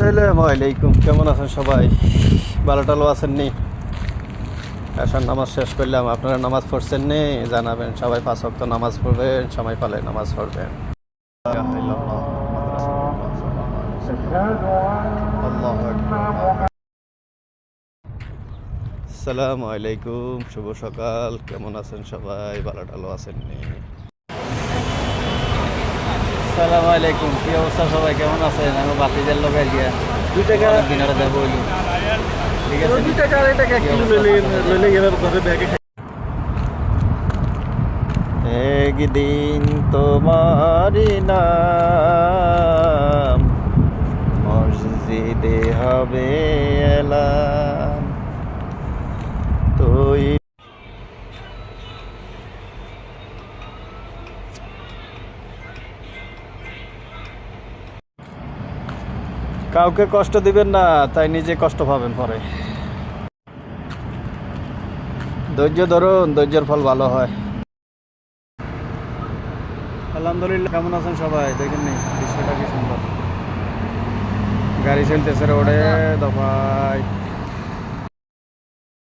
আসসালামু আলাইকুম। কেমন আছেন সবাই? ভালো টালো আছেন নি আসার নামাজ শেষ করলাম। আপনারা নামাজ পড়ছেন নি? জানাবেন, সবাই পাঁচ ওয়াক্ত নামাজ পড়বেন, সময় পালে নামাজ পড়বেন। আসসালামু আলাইকুম, শুভ সকাল। কেমন আছেন সবাই? ভালো টালো আছেন নি আসসালামু আলাইকুম। কি অবস্থা সবাই? কেমন আছেন? আমি বাতিজার লোকের গিয়া দুই টাকা দিনারে দেবো ঠিক আছে? দুই টাকা আড়াই টাকা কিলো লইলে ব্যাগে একদিন তোমারি নাম মসজিদে হবে কাউকে কষ্ট দিবেন না, তাই নিজে কষ্ট পাবেন পরে। ধৈর্য ধরুন, ধৈর্যের ফল ভালো হয়। আলহামদুলিল্লাহ, কেমন আছেন সবাই? দেখেন নি, দৃশ্যটা কি সুন্দর। গাড়ি চলতেছে রোডে, দফায়।